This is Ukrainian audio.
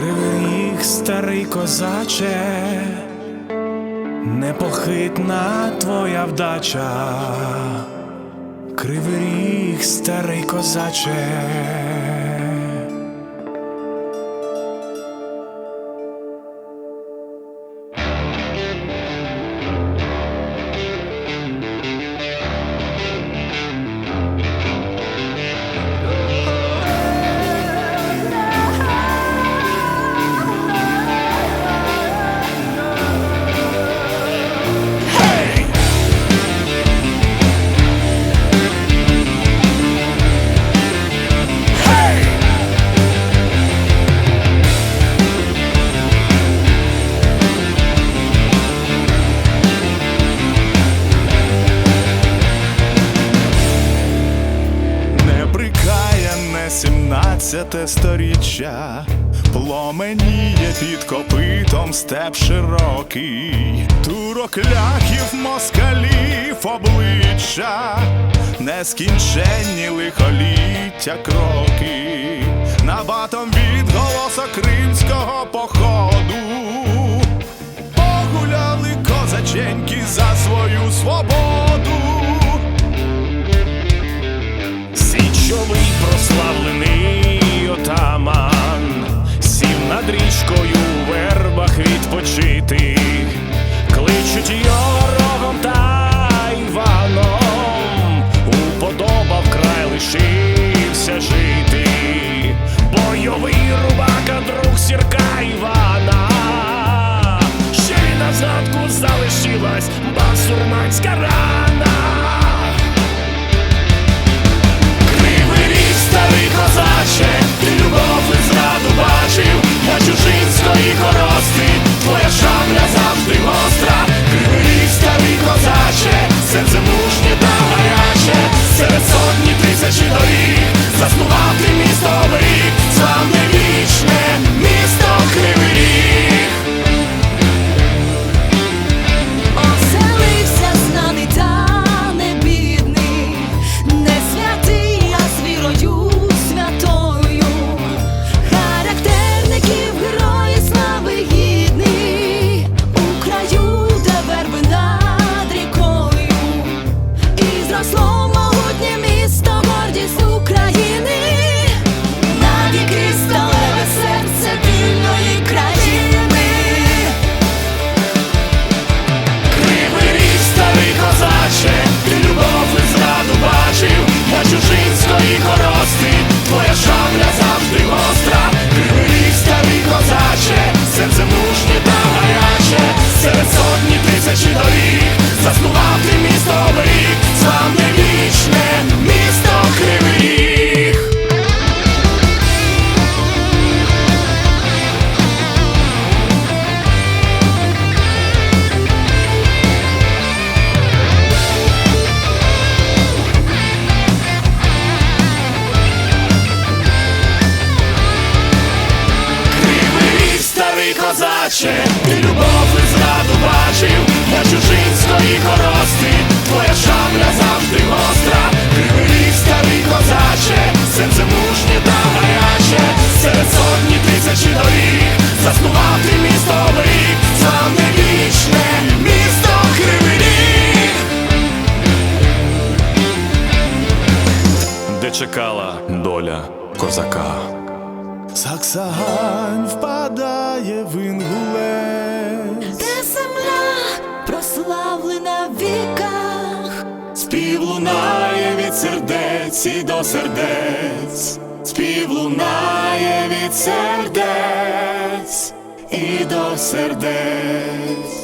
Кривий ріг, старий козаче, непохитна твоя вдача, Кривий ріг, старий козаче. Сімнадцяте сторіччя, пломеніє під копитом степ широкий, турокляхів москалів обличчя, нескінченні лихоліття кроки, набатом від голоса кримського походу. Погуляли козаченьки за свою свободу. Залишилась басурманська рана. Кривий ріг, старий козаче, козаче, ти любов і зраду бачив, я чужинської корости, твоя шабля завжди гостра. Кривий старий козаче, серце мужнє та гаряче, серед сотні тисячі доріг, заснувати місто оберіг, славне вічне місто Кривий. Де чекала доля козака. Саксагань впадає в інгулець. Де земля прославлена в віках, Спів лунає від сердець і до сердець, спів лунає від сердець і до сердець.